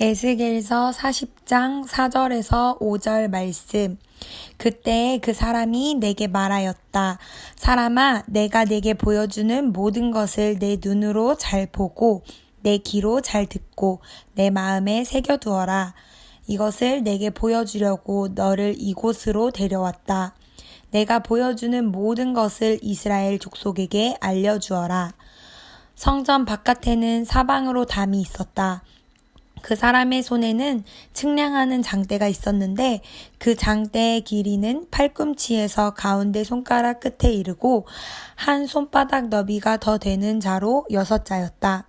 에스겔서 40장 4절에서 5절 말씀. 그때 그 사람이 내게 말하였다. 사람아, 내가 내게 보여주는 모든 것을 내 눈으로 잘 보고, 내 귀로 잘 듣고, 내 마음에 새겨두어라. 이것을 내게 보여주려고 너를 이곳으로 데려왔다. 내가 보여주는 모든 것을 이스라엘 족속에게 알려주어라. 성전 바깥에는 사방으로 담이 있었다. 그 사람의 손에는 측량하는 장대가 있었는데 그 장대의 길이는 팔꿈치에서 가운데 손가락 끝에 이르고 한 손바닥 너비가 더 되는 자로 여섯 자였다.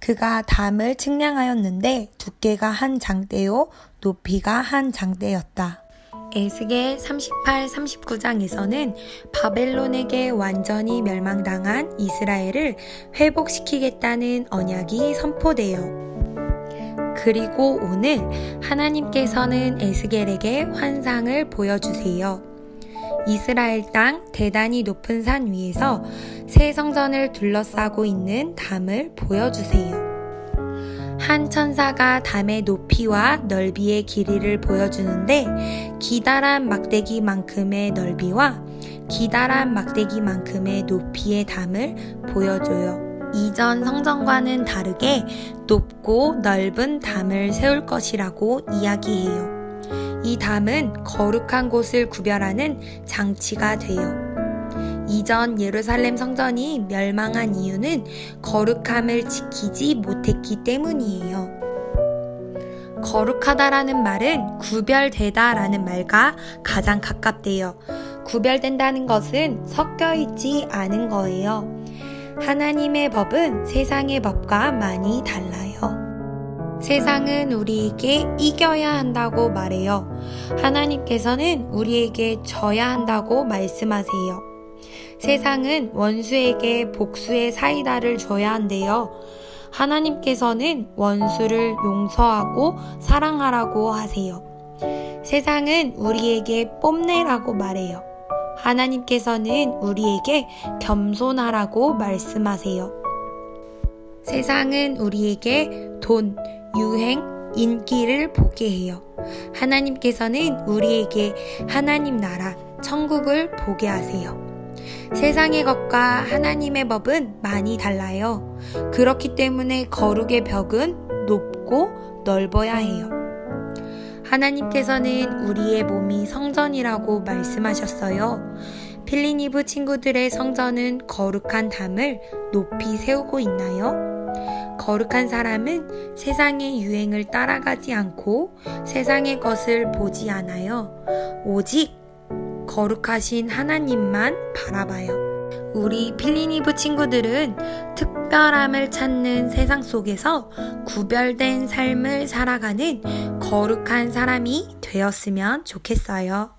그가 담을 측량하였는데 두께가 한 장대요 높이가 한 장대였다. 에스겔 38, 39장에서는 바벨론에게 완전히 멸망당한 이스라엘을 회복시키겠다는 언약이 선포되어 그리고 오늘 하나님께서는 에스겔에게 환상을 보여주세요. 이스라엘 땅 대단히 높은 산 위에서 새 성전을 둘러싸고 있는 담을 보여주세요. 한 천사가 담의 높이와 넓이의 길이를 보여주는데 기다란 막대기만큼의 넓이와 기다란 막대기만큼의 높이의 담을 보여줘요. 이전 성전과는 다르게 높고 넓은 담을 세울 것이라고 이야기해요. 이 담은 거룩한 곳을 구별하는 장치가 돼요. 이전 예루살렘 성전이 멸망한 이유는 거룩함을 지키지 못했기 때문이에요. 거룩하다라는 말은 구별되다라는 말과 가장 가깝대요. 구별된다는 것은 섞여 있지 않은 거예요. 하나님의 법은 세상의 법과 많이 달라요. 세상은 우리에게 이겨야 한다고 말해요. 하나님께서는 우리에게 져야 한다고 말씀하세요. 세상은 원수에게 복수의 사이다를 줘야 한대요. 하나님께서는 원수를 용서하고 사랑하라고 하세요. 세상은 우리에게 뽐내라고 말해요. 하나님께서는 우리에게 겸손하라고 말씀하세요. 세상은 우리에게 돈, 유행, 인기를 보게 해요. 하나님께서는 우리에게 하나님 나라, 천국을 보게 하세요. 세상의 것과 하나님의 법은 많이 달라요. 그렇기 때문에 거룩의 벽은 높고 넓어야 해요. 하나님께서는 우리의 몸이 성전이라고 말씀하셨어요. 필리니브 친구들의 성전은 거룩한 담을 높이 세우고 있나요? 거룩한 사람은 세상의 유행을 따라가지 않고 세상의 것을 보지 않아요. 오직 거룩하신 하나님만 바라봐요. 우리 필리니브 친구들은 특별함을 찾는 세상 속에서 구별된 삶을 살아가는 거룩한 사람이 되었으면 좋겠어요.